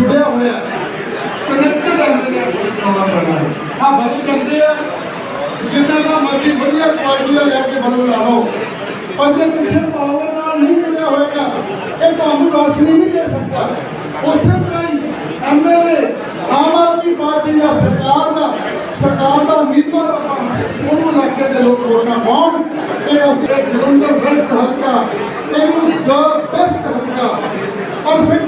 ਜੁੜਿਆ ਹੋਇਆ connected MLA ਬਣਾਉਣਾ ਪੈਣਾ ਹੈ ਆ ਬਦਲ ਕਰਦੇ ਆ। ਜਿੰਨਾ ਦਾ ਮਰਜ਼ੀ ਵਧੀਆ ਕੁਆਲਿਟੀ ਦਾ ਲੈ ਕੇ ਬਦਲ ਲਾਓ। ਪਰ ਜੇ ਪਿੱਛੇ ਪਾਵਰ ਨਾਲ ਨਹੀਂ ਜੁੜਿਆ ਹੋਏਗਾ। ਇਹ ਤੁਹਾਨੂੰ ਰੋਸ਼ਨੀ ਨਹੀਂ ਦੇ ਸਕਦਾ। ਉਸੇ ਤਰ੍ਹਾਂ ਹੀ ਐਮਐਲਏ ਆਮ ਆਦਮੀ ਪਾਰਟੀ ਦਾ ਸਰਕਾਰ ਦਾ ਸਰਕਾਰ ਦਾ ਉਮੀਦਵਾਰ ਉਹਨੂੰ ਲੈ ਕੇ ਦੇ ਲੋਕ ਵੋਟਾਂ ਪਾਉਣ ਤੇ ਅਸੀਂ ਜਲੰਧਰ ਵੈਸਟ ਹਲਕਾ, ਇਹਨੂੰ ਦ ਬੈਸਟ ਹਲਕਾ ਪਰਫੈਕਟ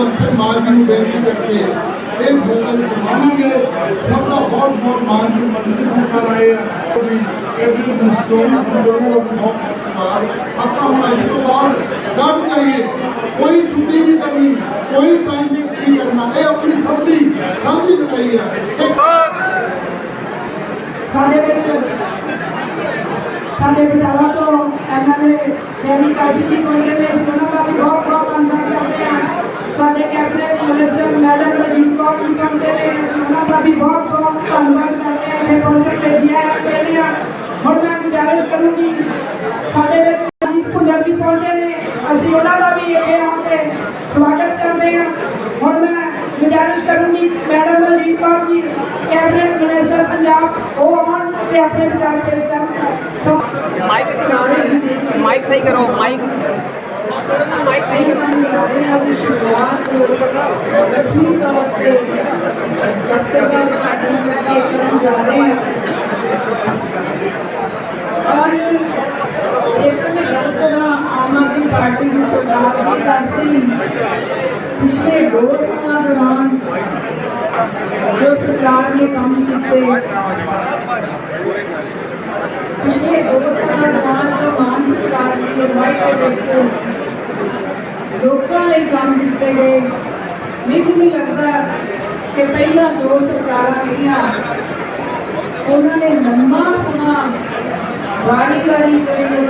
اکثر ماں کی بےنتی کرتے اس حکم زمانے کے سب کا بہت بہت مان کی مندر سرکار آئے اپنا بار کام کہیے کوئی چھوٹی بھی کرنی، کوئی ٹائم بھی سکی کرنا۔ اے اپنی سمجھی سمجھی سب کی بتائیے سارے بچے سارے بتاوا تو ایم ایل اے شہری کلچر کی کانفرنس انہوں کا بھی بہت بہت اندر کرتے ਮੈਂ ਗੁਜ਼ਾਰਿਸ਼ ਕਰੂੰਗੀ ਸਾਡੇ ਵਿੱਚ ਅਜੀਤ ਭੁੱਲਰ ਜੀ ਪਹੁੰਚੇ ਨੇ ਅਸੀਂ ਉਹਨਾਂ ਦਾ ਵੀ ਇੱਥੇ ਆਉਣ ਤੇ ਸਵਾਗਤ ਕਰਦੇ ਹਾਂ ਹੁਣ ਮੈਂ ਗੁਜ਼ਾਰਿਸ਼ ਕਰੂੰਗੀ madam Baljit Kaur ji cabinet minister Punjab ਉਹ ਆਉਣ ਤੇ ਆਪਣੇ ਵਿਚਾਰ ਪੇਸ਼ ਕਰਨ ਸਭ ਮਾਈਕ ਮਾਈਕ ਸਹੀ ਕਰੋ ਮਾਈਕ ਮਾਈਕ ਸਹੀ ਕਰੋ ਦੀ ਸ਼ੁਰੂਆਤ ਰਸਮੀ ਤੌਰ ਤੇ ਪਾਰਟੀ ਦੀ ਸਰਕਾਰ ਦੀ ਤਾਂ ਪਿਛਲੇ ਦੋ ਸਾਲਾਂ ਦੌਰਾਨ ਜੋ ਸਰਕਾਰ ਨੇ ਕੰਮ ਕੀਤੇ, ਪਿਛਲੇ ਦੋ ਸਾਲਾਂ ਦੌਰਾਨ ਜੋ ਮਾਨ ਸਰਕਾਰ ਦੀ ਅਗਵਾਈ ਦੇ ਵਿੱਚ ਲੋਕਾਂ ਲਈ ਕੰਮ ਕੀਤੇ ਗਏ, ਮੈਨੂੰ ਨਹੀਂ ਲੱਗਦਾ ਕਿ ਪਹਿਲਾਂ ਜੋ ਸਰਕਾਰਾਂ ਰਹੀਆਂ, ਉਹਨਾਂ ਨੇ ਲੰਮਾ ਸਮਾਂ ਵਾਰੀ ਵਾਰੀ ਕਦੇ